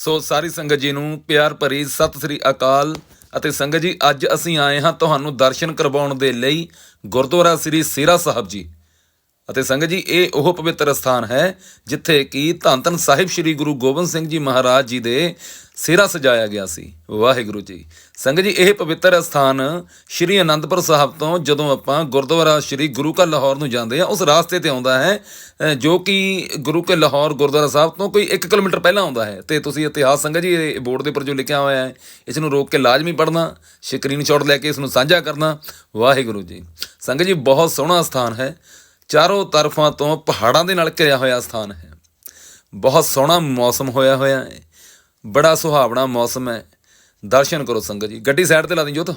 ਸੋ ਸਾਰੀ ਸੰਗਤ ਜੀ ਨੂੰ ਪਿਆਰ ਭਰੀ ਸਤਿ ਸ੍ਰੀ ਅਕਾਲ ਅਤੇ ਸੰਗਤ ਜੀ, ਅੱਜ ਅਸੀਂ ਆਏ ਹਾਂ ਤੁਹਾਨੂੰ ਦਰਸ਼ਨ ਕਰਵਾਉਣ ਦੇ ਲਈ ਗੁਰਦੁਆਰਾ ਸ੍ਰੀ ਸਿਰਾ ਸਾਹਿਬ ਜੀ। ਅਤੇ ਸੰਗਤ ਜੀ, ਇਹ ਉਹ ਪਵਿੱਤਰ ਸਥਾਨ ਹੈ ਜਿੱਥੇ ਕਿ ਧੰਨ ਧੰਨ ਸਾਹਿਬ ਸ੍ਰੀ ਗੁਰੂ ਗੋਬਿੰਦ ਸਿੰਘ ਜੀ ਮਹਾਰਾਜ ਜੀ ਦੇ ਸਿਰਾ ਸਜਾਇਆ ਗਿਆ ਸੀ। ਵਾਹਿਗੁਰੂ ਜੀ। ਸੰਗਤ ਜੀ, ਇਹ ਪਵਿੱਤਰ ਸਥਾਨ ਸ੍ਰੀ ਅਨੰਦਪੁਰ ਸਾਹਿਬ ਤੋਂ ਜਦੋਂ ਆਪਾਂ ਗੁਰਦੁਆਰਾ ਸ੍ਰੀ ਗੁਰੂ ਕਾ ਲਾਹੌਰ ਨੂੰ ਜਾਂਦੇ ਆ ਉਸ ਰਾਸਤੇ ਤੇ ਆਉਂਦਾ ਹੈ ਜੋ ਕਿ ਗੁਰੂ ਕੇ ਲਾਹੌਰ ਗੁਰਦੁਆਰਾ ਸਾਹਿਬ ਤੋਂ ਕੋਈ 1 ਕਿਲੋਮੀਟਰ ਪਹਿਲਾਂ ਆਉਂਦਾ ਹੈ। ਤੇ ਤੁਸੀਂ ਇਤਿਹਾਸ ਸੰਗਤ ਜੀ, ਇਹ ਬੋਰਡ ਦੇ ਉੱਪਰ ਜੋ ਲਿਖਿਆ ਹੋਇਆ ਹੈ, ਇਸ ਨੂੰ ਰੋਕ ਕੇ ਲਾਜ਼ਮੀ ਪੜ੍ਹਨਾ, ਸਕਰੀਨਸ਼ਾਟ ਲੈ ਕੇ ਇਸ ਨੂੰ ਸਾਂਝਾ ਕਰਨਾ। ਵਾਹਿਗੁਰੂ ਜੀ। ਸੰਗਤ ਜੀ, ਬਹੁਤ ਸੋਹਣਾ ਸਥਾਨ ਹੈ। ਚਾਰੋਂ ਤਰਫਾਂ ਤੋਂ ਪਹਾੜਾਂ ਦੇ ਨਾਲ ਘਿਰਿਆ ਹੋਇਆ ਸਥਾਨ ਹੈ। ਬਹੁਤ ਸੋਹਣਾ ਮੌਸਮ ਹੋਇਆ ਹੋਇਆ ਹੈ। ਬੜਾ ਸੁਹਾਵਣਾ ਮੌਸਮ ਹੈ। ਦਰਸ਼ਨ ਕਰੋ ਸੰਗਤ ਜੀ। ਗੱਡੀ ਸਾਈਡ ਤੇ ਲਾ ਦੀ ਜੋਤ।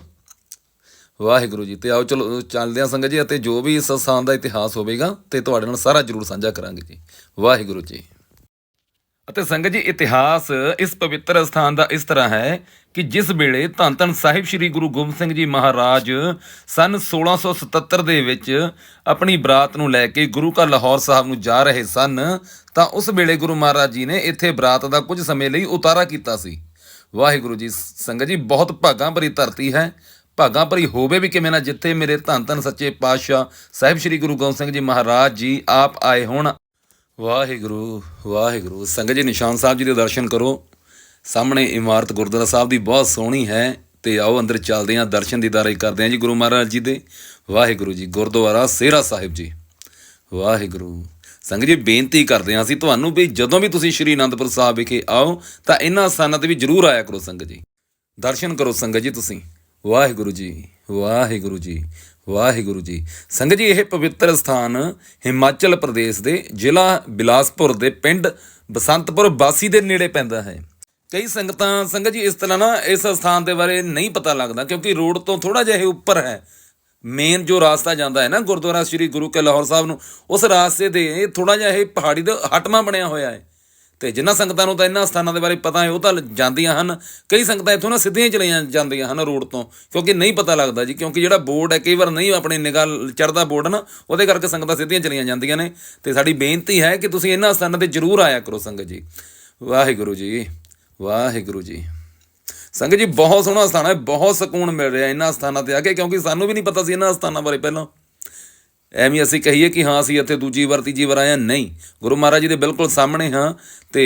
ਵਾਹਿਗੁਰੂ ਜੀ, ਤੇ ਆਓ ਚਲੋ, ਚੱਲਦੇ ਹਾਂ ਸੰਗਤ ਜੀ, ਅਤੇ ਜੋ ਵੀ ਇਸ ਸਥਾਨ ਦਾ ਇਤਿਹਾਸ ਹੋਵੇਗਾ, ਤੇ ਤੁਹਾਡੇ ਨਾਲ ਸਾਰਾ ਜਰੂਰ ਸਾਂਝਾ ਕਰਾਂਗੇ ਜੀ। ਵਾਹਿਗੁਰੂ ਜੀ। ਅਤੇ ਸੰਗਤ ਜੀ, ਇਤਿਹਾਸ ਇਸ ਪਵਿੱਤਰ ਸਥਾਨ ਦਾ ਇਸ ਤਰ੍ਹਾਂ ਹੈ ਕਿ ਜਿਸ ਵੇਲੇ ਧੰਨ ਧੰਨ ਸਾਹਿਬ ਸ੍ਰੀ ਗੁਰੂ ਗੋਬਿੰਦ ਸਿੰਘ ਜੀ ਮਹਾਰਾਜ ਸਨ 1677 ਦੇ ਵਿੱਚ ਆਪਣੀ ਬਰਾਤ ਨੂੰ ਲੈ ਕੇ ਗੁਰੂ ਘਰ ਲਾਹੌਰ ਸਾਹਿਬ ਨੂੰ ਜਾ ਰਹੇ ਸਨ, ਤਾਂ ਉਸ ਵੇਲੇ ਗੁਰੂ ਮਹਾਰਾਜ ਜੀ ਨੇ ਇੱਥੇ ਬਰਾਤ ਦਾ ਕੁਝ ਸਮੇਂ ਲਈ ਉਤਾਰਾ ਕੀਤਾ ਸੀ। ਵਾਹਿਗੁਰੂ ਜੀ, ਸੰਗਤ ਜੀ, ਬਹੁਤ ਭਾਗਾਂ ਭਰੀ ਧਰਤੀ ਹੈ। ਭਾਗਾਂ ਭਰੀ ਹੋਵੇ ਵੀ ਕਿਵੇਂ ਨਾ ਜਿੱਥੇ ਮੇਰੇ ਧੰਨ ਧੰਨ ਸੱਚੇ ਪਾਤਸ਼ਾਹ ਸਾਹਿਬ ਸ੍ਰੀ ਗੁਰੂ ਗੋਬਿੰਦ ਸਿੰਘ ਜੀ ਮਹਾਰਾਜ ਜੀ ਆਪ ਆਏ ਹੋਣ। ਵਾਹਿਗੁਰੂ ਵਾਹਿਗੁਰੂ। ਸੰਗਤ ਜੀ, ਨਿਸ਼ਾਨ ਸਾਹਿਬ ਜੀ ਦੇ ਦਰਸ਼ਨ ਕਰੋ। ਸਾਹਮਣੇ ਇਮਾਰਤ ਗੁਰਦੁਆਰਾ ਸਾਹਿਬ ਦੀ ਬਹੁਤ ਸੋਹਣੀ ਹੈ ਤੇ ਆਓ ਅੰਦਰ ਚੱਲਦੇ ਹਾਂ, ਦਰਸ਼ਨ ਦੀਦਾਰੇ ਕਰਦੇ ਹਾਂ ਜੀ ਗੁਰੂ ਮਹਾਰਾਜ ਜੀ ਦੇ। ਵਾਹਿਗੁਰੂ ਜੀ, ਗੁਰਦੁਆਰਾ ਸੇਰਾ ਸਾਹਿਬ ਜੀ। ਵਾਹਿਗੁਰੂ। ਸੰਗਤ ਜੀ, ਬੇਨਤੀ ਕਰਦੇ ਹਾਂ ਅਸੀਂ ਤੁਹਾਨੂੰ ਵੀ ਜਦੋਂ ਵੀ ਤੁਸੀਂ ਸ਼੍ਰੀ ਅਨੰਦਪੁਰ ਸਾਹਿਬ ਵਿਖੇ ਆਓ, ਤਾਂ ਇਹਨਾਂ ਸਥਾਨਾਂ ਤੇ ਵੀ ਜਰੂਰ ਆਇਆ ਕਰੋ ਸੰਗਤ ਜੀ। ਦਰਸ਼ਨ ਕਰੋ ਸੰਗਤ ਜੀ ਤੁਸੀਂ। ਵਾਹਿਗੁਰੂ ਜੀ ਵਾਹਿਗੁਰੂ ਜੀ ਵਾਹਿਗੁਰੂ ਜੀ। ਸੰਗਤ ਜੀ, ਇਹ ਪਵਿੱਤਰ ਸਥਾਨ ਹਿਮਾਚਲ ਪ੍ਰਦੇਸ਼ ਦੇ ਜ਼ਿਲ੍ਹਾ ਬਿਲਾਸਪੁਰ ਦੇ ਪਿੰਡ ਬਸੰਤਪੁਰ ਬਾਸੀ ਦੇ ਨੇੜੇ ਪੈਂਦਾ ਹੈ। ਕਈ ਸੰਗਤਾਂ, ਸੰਗਤ ਜੀ, ਇਸ ਤਰ੍ਹਾਂ ਨਾ ਇਸ ਸਥਾਨ ਦੇ ਬਾਰੇ ਨਹੀਂ ਪਤਾ ਲੱਗਦਾ ਕਿਉਂਕਿ ਰੋਡ ਤੋਂ ਥੋੜਾ ਜਿਹਾ ਇਹ ਉੱਪਰ ਹੈ। ਮੇਨ ਜੋ ਰਾਸਤਾ ਜਾਂਦਾ ਹੈ ਨਾ ਗੁਰਦੁਆਰਾ ਸ੍ਰੀ ਗੁਰੂ ਕੇ ਲਾਹੌਰ ਸਾਹਿਬ ਨੂੰ, ਉਸ ਰਾਸਤੇ ਦੇ ਥੋੜਾ ਜਿਹਾ ਇਹ ਪਹਾੜੀ ਦਾ ਹਟਮਾ ਬਣਿਆ ਹੋਇਆ ਹੈ। ਤੇ ਜਿਨ੍ਹਾਂ ਸੰਗਤਾਂ ਨੂੰ ਤਾਂ ਇਹਨਾਂ ਸਥਾਨਾਂ ਦੇ ਬਾਰੇ ਪਤਾ ਹੈ, ਉਹ ਤਾਂ ਜਾਂਦੀਆਂ ਹਨ। ਕਈ ਸੰਗਤਾਂ ਇੱਥੋਂ ਨਾ ਸਿੱਧੀਆਂ ਚਲੀਆਂ ਜਾਂਦੀਆਂ ਹਨ ਰੋਡ ਤੋਂ, ਕਿਉਂਕਿ ਨਹੀਂ ਪਤਾ ਲੱਗਦਾ ਜੀ, ਕਿਉਂਕਿ ਜਿਹੜਾ ਬੋਰਡ ਹੈ, ਕਈ ਵਾਰ ਨਹੀਂ ਆਪਣੀ ਨਿਗਾਹ ਚੜਦਾ ਬੋਰਡ ਨਾ, ਉਹਦੇ ਕਰਕੇ ਸੰਗਤਾਂ ਸਿੱਧੀਆਂ ਚਲੀਆਂ ਜਾਂਦੀਆਂ ਨੇ। ਤੇ ਸਾਡੀ ਬੇਨਤੀ ਹੈ ਕਿ ਤੁਸੀਂ ਇਹਨਾਂ ਸਥਾਨਾਂ ਤੇ ਜ਼ਰੂਰ ਆਇਆ ਕਰੋ ਸੰਗਤ ਜੀ। ਵਾਹਿਗੁਰੂ ਜੀ ਵਾਹਿਗੁਰੂ ਜੀ। ਸੰਗਤ ਜੀ, ਬਹੁਤ ਸੋਹਣਾ ਸਥਾਨ ਹੈ, ਬਹੁਤ ਸਕੂਨ ਮਿਲ ਰਿਹਾ ਇਹਨਾਂ ਸਥਾਨਾਂ ਤੇ ਆ ਕੇ, ਕਿਉਂਕਿ ਸਾਨੂੰ ਵੀ ਨਹੀਂ ਪਤਾ ਸੀ ਇਹਨਾਂ ਸਥਾਨਾਂ ਬਾਰੇ ਪਹਿਲਾਂ। ਐਵੇਂ ਅਸੀਂ ਕਹੀਏ ਕਿ ਹਾਂ, ਅਸੀਂ ਇੱਥੇ ਦੂਜੀ ਵਾਰ, ਤੀਜੀ ਵਾਰ ਆਏ ਹਾਂ। ਨਹੀਂ, ਗੁਰੂ ਮਹਾਰਾਜ ਜੀ ਦੇ ਬਿਲਕੁਲ ਸਾਹਮਣੇ ਹਾਂ ਤੇ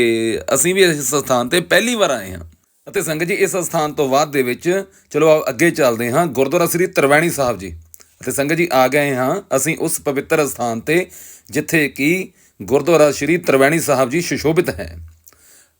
ਅਸੀਂ ਵੀ ਇਸ ਸਥਾਨ ਤੇ ਪਹਿਲੀ ਵਾਰ ਆਏ ਹਾਂ। ਅਤੇ ਸੰਗਤ ਜੀ, ਇਸ ਸਥਾਨ ਤੋਂ ਬਾਅਦ ਦੇ ਵਿੱਚ, ਚਲੋ ਅੱਗੇ ਚੱਲਦੇ ਹਾਂ, ਗੁਰਦੁਆਰਾ ਸ੍ਰੀ ਤਰਵੈਣੀ ਸਾਹਿਬ ਜੀ। ਅਤੇ ਸੰਗਤ ਜੀ, ਆ ਗਏ ਹਾਂ ਅਸੀਂ ਉਸ ਪਵਿੱਤਰ ਸਥਾਨ ਤੇ, ਜਿੱਥੇ ਕਿ ਗੁਰਦੁਆਰਾ ਸ੍ਰੀ ਤਰਵੈਣੀ ਸਾਹਿਬ ਜੀ ਸੁਸ਼ੋਭਿਤ ਹੈ।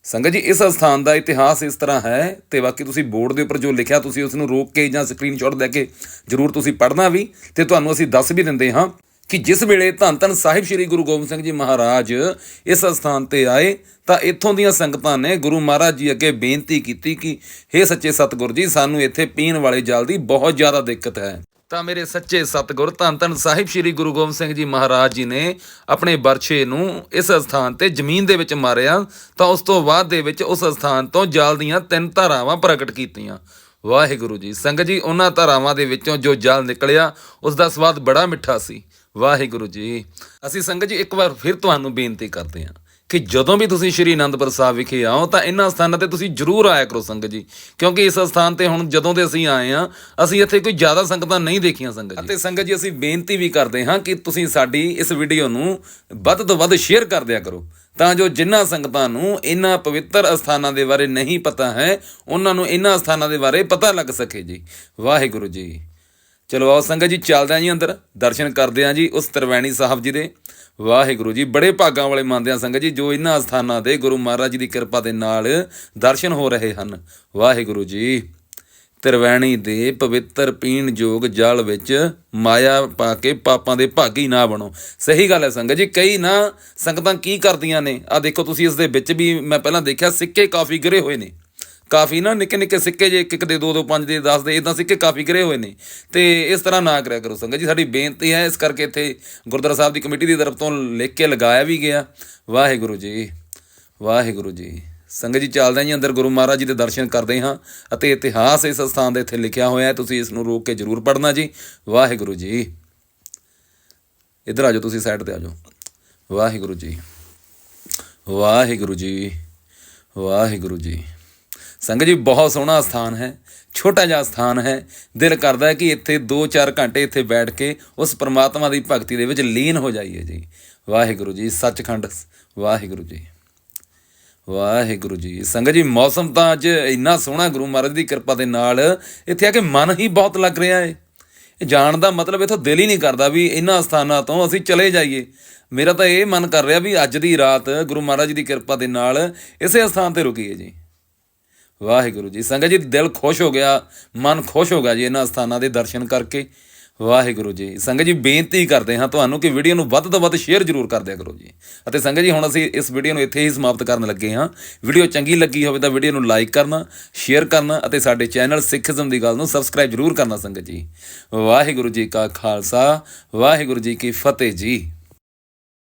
ਸੰਗਤ ਜੀ, ਇਸ ਸਥਾਨ ਦਾ ਇਤਿਹਾਸ ਇਸ ਤਰ੍ਹਾਂ ਹੈ ਤੇ ਬਾਕੀ ਤੁਸੀਂ ਬੋਰਡ ਦੇ ਉੱਪਰ ਜੋ ਲਿਖਿਆ, ਤੁਸੀਂ ਉਸ ਨੂੰ ਰੋਕ ਕੇ ਜਾਂ ਸਕਰੀਨਸ਼ਾਟ ਲੈ ਕੇ ਜਰੂਰ ਤੁਸੀਂ ਪੜ੍ਹਨਾ ਵੀ ਤੇ ਤੁਹਾਨੂੰ ਅਸੀਂ ਦੱਸ ਵੀ ਦਿੰਦੇ ਹਾਂ ਕਿ ਜਿਸ ਵੇਲੇ ਧੰਨ ਧੰਨ ਸਾਹਿਬ ਸ੍ਰੀ ਗੁਰੂ ਗੋਬਿੰਦ ਸਿੰਘ ਜੀ ਮਹਾਰਾਜ ਇਸ ਸਥਾਨ ਤੇ ਆਏ, ਤਾਂ ਇੱਥੋਂ ਦੀਆਂ ਸੰਗਤਾਂ ਨੇ ਗੁਰੂ ਮਹਾਰਾਜ ਜੀ ਅੱਗੇ ਬੇਨਤੀ ਕੀਤੀ ਕਿ हे ਸੱਚੇ ਸਤਿਗੁਰ ਜੀ, ਸਾਨੂੰ ਇੱਥੇ ਪੀਣ ਵਾਲੇ ਜਲ ਦੀ ਬਹੁਤ ਜ਼ਿਆਦਾ ਦਿੱਕਤ ਹੈ। ਤਾਂ ਮੇਰੇ ਸੱਚੇ ਸਤਿਗੁਰ ਧੰਨ ਧੰਨ ਸਾਹਿਬ ਸ੍ਰੀ ਗੁਰੂ ਗੋਬਿੰਦ ਸਿੰਘ ਜੀ ਮਹਾਰਾਜ ਜੀ ਨੇ ਆਪਣੇ ਬਰਛੇ ਨੂੰ ਇਸ ਸਥਾਨ ਤੇ ਜ਼ਮੀਨ ਦੇ ਵਿੱਚ ਮਾਰਿਆ, ਤਾਂ ਉਸ ਤੋਂ ਬਾਅਦ ਦੇ ਵਿੱਚ ਉਸ ਸਥਾਨ ਤੋਂ ਜਲ ਦੀਆਂ ਤਿੰਨ ਧਾਰਾਵਾਂ ਪ੍ਰਗਟ ਕੀਤੀਆਂ। ਵਾਹਿਗੁਰੂ ਜੀ, ਸੰਗਤ ਜੀ, ਉਹਨਾਂ ਧਾਰਾਵਾਂ ਦੇ ਵਿੱਚੋਂ ਜੋ ਜਲ ਨਿਕਲਿਆ, ਉਸ ਦਾ ਸਵਾਦ ਬੜਾ ਮਿੱਠਾ ਸੀ। ਵਾਹਿਗੁਰੂ ਜੀ, ਅਸੀਂ ਸੰਗਤ ਜੀ ਇੱਕ ਵਾਰ ਫਿਰ ਤੁਹਾਨੂੰ ਬੇਨਤੀ ਕਰਦੇ ਹਾਂ। ਕਿ ਜਦੋਂ ਵੀ ਤੁਸੀਂ ਸ਼੍ਰੀ ਅਨੰਦਪੁਰ ਸਾਹਿਬ ਵਿਖੇ ਆਓ ਤਾਂ ਇਹਨਾਂ ਸਥਾਨਾਂ ਤੇ ਤੁਸੀਂ ਜਰੂਰ ਆਇਆ ਕਰੋ ਸੰਗਤ ਜੀ। ਕਿਉਂਕਿ ਇਸ ਸਥਾਨ ਤੇ ਹੁਣ ਜਦੋਂ ਦੇ ਅਸੀਂ ਆਏ ਆ ਅਸੀਂ ਇੱਥੇ ਕੋਈ ਜ਼ਿਆਦਾ ਸੰਗਤਾਂ ਨਹੀਂ ਦੇਖੀਆਂ ਸੰਗਤ ਜੀ। ਅਤੇ ਸੰਗਤ ਜੀ, ਅਸੀਂ ਬੇਨਤੀ ਵੀ ਕਰਦੇ ਹਾਂ ਕਿ ਤੁਸੀਂ ਸਾਡੀ ਇਸ ਵੀਡੀਓ ਨੂੰ ਵੱਧ ਤੋਂ ਵੱਧ ਸ਼ੇਅਰ ਕਰ ਦਿਆ ਕਰੋ। ਤਾਂ ਜੋ ਜਿਨ੍ਹਾਂ ਸੰਗਤਾਂ ਨੂੰ ਇਹਨਾਂ ਪਵਿੱਤਰ ਅਸਥਾਨਾਂ ਦੇ ਬਾਰੇ ਨਹੀਂ ਪਤਾ ਹੈ, ਉਹਨਾਂ ਨੂੰ ਇਹਨਾਂ ਸਥਾਨਾਂ ਦੇ ਬਾਰੇ ਪਤਾ ਲੱਗ ਸਕੇ ਜੀ। ਵਾਹਿਗੁਰੂ ਜੀ। ਚਲੋ ਆਓ ਸੰਗਤ ਜੀ, ਚੱਲਦੇ ਆਂ ਜੀ ਅੰਦਰ। ਦਰਸ਼ਨ ਕਰਦੇ ਆਂ ਜੀ ਉਸ ਤਰਵੈਣੀ ਸਾਹਿਬ ਜੀ ਦੇ। ਵਾਹਿਗੁਰੂ ਜੀ, ਬੜੇ ਭਾਗਾਂ ਵਾਲੇ ਮੰਨਦੇ ਆ ਸੰਗਤ ਜੀ, ਜੋ ਇਹਨਾਂ ਸਥਾਨਾਂ 'ਤੇ ਗੁਰੂ ਮਹਾਰਾਜ ਜੀ ਦੀ ਕਿਰਪਾ ਦੇ ਨਾਲ ਦਰਸ਼ਨ ਹੋ ਰਹੇ ਹਨ। ਵਾਹਿਗੁਰੂ ਜੀ, ਤਰਵੈਣੀ ਦੇ ਪਵਿੱਤਰ ਪੀਣ ਯੋਗ ਜਲ ਵਿੱਚ ਮਾਇਆ ਪਾ ਕੇ ਪਾਪਾਂ ਦੇ ਭਾਗੀ ਨਾ ਬਣੋ। ਸਹੀ ਗੱਲ ਹੈ ਸੰਗਤ ਜੀ, ਕਈ ਨਾ ਸੰਗਤਾਂ ਕੀ ਕਰਦੀਆਂ ਨੇ? ਆ ਦੇਖੋ, ਤੁਸੀਂ ਇਸ ਦੇ ਵਿੱਚ ਵੀ ਮੈਂ ਪਹਿਲਾਂ ਦੇਖਿਆ, ਸਿੱਕੇ ਕਾਫੀ ਗਿਰੇ ਹੋਏ ਨੇ। ਕਾਫੀ ਨਾ ਨਿੱਕੇ ਨਿੱਕੇ ਸਿੱਕੇ ਜੇ ਇੱਕ ਇੱਕ ਦੇ, ਦੋ ਦੋ, ਪੰਜ ਦੇ 10 ਦੇ ਇਦਾਂ ਸਿੱਕੇ ਕਾਫੀ ਗਿਰੇ ਹੋਏ ਨੇ। ਤੇ ਇਸ ਤਰ੍ਹਾਂ ਨਾ ਕਰਿਆ ਕਰੋ ਸੰਗਤ ਜੀ, ਸਾਡੀ ਬੇਨਤੀ ਹੈ ਇਸ ਕਰਕੇ ਇੱਥੇ ਗੁਰਦੁਆਰਾ ਸਾਹਿਬ ਦੀ ਕਮੇਟੀ ਦੀ ਤਰਫ ਤੋਂ ਲਿਖ ਕੇ ਲਗਾਇਆ ਵੀ ਗਿਆ। ਵਾਹਿਗੁਰੂ ਜੀ ਵਾਹਿਗੁਰੂ ਜੀ। ਸੰਗਤ ਜੀ, ਚੱਲਦੇ ਹਾਂ ਜੀ ਅੰਦਰ, ਗੁਰੂ ਮਹਾਰਾਜ ਜੀ ਦੇ ਦਰਸ਼ਨ ਕਰਦੇ ਹਾਂ ਅਤੇ ਇਤਿਹਾਸ ਇਸ ਸਥਾਨ ਦੇ ਇੱਥੇ ਲਿਖਿਆ ਹੋਇਆ ਹੈ, ਤੁਸੀਂ ਇਸ ਨੂੰ ਰੋਕ ਕੇ ਜਰੂਰ ਪੜ੍ਹਨਾ ਜੀ। ਵਾਹਿਗੁਰੂ ਜੀ। ਇੱਧਰ ਆ ਜਾਓ, ਤੁਸੀਂ ਸਾਈਡ ਤੇ ਆ ਜਾਓ। ਵਾਹਿਗੁਰੂ ਜੀ। ਵਾਹਿਗੁਰੂ ਜੀ। ਵਾਹਿਗੁਰੂ ਜੀ। ਸੰਗਤ ਜੀ, ਬਹੁਤ ਸੋਹਣਾ ਸਥਾਨ ਹੈ, ਛੋਟਾ ਜਿਹਾ ਸਥਾਨ ਹੈ। ਦਿਲ ਕਰਦਾ ਹੈ ਕਿ ਇੱਥੇ 2-4 ਘੰਟੇ ਇੱਥੇ ਬੈਠ ਕੇ ਉਸ ਪ੍ਰਮਾਤਮਾ ਦੀ ਭਗਤੀ ਦੇ ਵਿੱਚ ਲੀਨ ਹੋ ਜਾਈਏ ਜੀ। ਵਾਹਿਗੁਰੂ ਜੀ, ਸੱਚਖੰਡ, ਵਾਹਿਗੁਰੂ ਜੀ। ਵਾਹਿਗੁਰੂ ਜੀ, ਸੰਗਤ ਜੀ, ਮੌਸਮ ਤਾਂ ਅੱਜ ਇੰਨਾ ਸੋਹਣਾ ਗੁਰੂ ਮਹਾਰਾਜ ਦੀ ਕਿਰਪਾ ਦੇ ਨਾਲ। ਇੱਥੇ ਆ ਕੇ ਮਨ ਹੀ ਬਹੁਤ ਲੱਗ ਰਿਹਾ ਹੈ ਇਹ ਜਾਣ ਦਾ ਮਤਲਬ ਇਥੋਂ ਦਿਲ ਹੀ ਨਹੀਂ ਕਰਦਾ ਵੀ ਇਹਨਾਂ ਸਥਾਨਾਂ ਤੋਂ ਅਸੀਂ ਚਲੇ ਜਾਈਏ। ਮੇਰਾ ਤਾਂ ਇਹ ਮਨ ਕਰ ਰਿਹਾ ਵੀ ਅੱਜ ਦੀ ਰਾਤ ਗੁਰੂ ਮਹਾਰਾਜ ਦੀ ਕਿਰਪਾ ਦੇ ਨਾਲ ਇਸੇ ਸਥਾਨ ਤੇ ਰੁਕੀਏ ਜੀ। ਵਾਹਿਗੁਰੂ ਜੀ। ਸੰਗਤ ਜੀ, ਦਿਲ ਖੁਸ਼ ਹੋ ਗਿਆ, ਮਨ ਖੁਸ਼ ਹੋ ਗਿਆ ਜੀ ਇਹਨਾਂ ਸਥਾਨਾਂ ਦੇ ਦਰਸ਼ਨ ਕਰਕੇ। ਵਾਹਿਗੁਰੂ ਜੀ। ਸੰਗਤ ਜੀ, ਬੇਨਤੀ ਕਰਦੇ ਹਾਂ ਤੁਹਾਨੂੰ ਕਿ ਵੀਡੀਓ ਨੂੰ ਵੱਧ ਤੋਂ ਵੱਧ ਸ਼ੇਅਰ ਜ਼ਰੂਰ ਕਰ ਦਿਆ ਕਰੋ ਜੀ। ਅਤੇ ਸੰਗਤ ਜੀ, ਹੁਣ ਅਸੀਂ ਇਸ ਵੀਡੀਓ ਨੂੰ ਇੱਥੇ ਹੀ ਸਮਾਪਤ ਕਰਨ ਲੱਗੇ ਹਾਂ। ਵੀਡੀਓ ਚੰਗੀ ਲੱਗੀ ਹੋਵੇ ਤਾਂ ਵੀਡੀਓ ਨੂੰ ਲਾਈਕ ਕਰਨਾ, ਸ਼ੇਅਰ ਕਰਨਾ ਅਤੇ ਸਾਡੇ ਚੈਨਲ ਸਿੱਖਜ਼ਮ ਦੀ ਗੱਲ ਨੂੰ ਸਬਸਕ੍ਰਾਈਬ ਜ਼ਰੂਰ ਕਰਨਾ ਸੰਗਤ ਜੀ। ਵਾਹਿਗੁਰੂ ਜੀ ਕਾ ਖਾਲਸਾ, ਵਾਹਿਗੁਰੂ ਜੀ ਕੀ ਫਤਿਹ ਜੀ।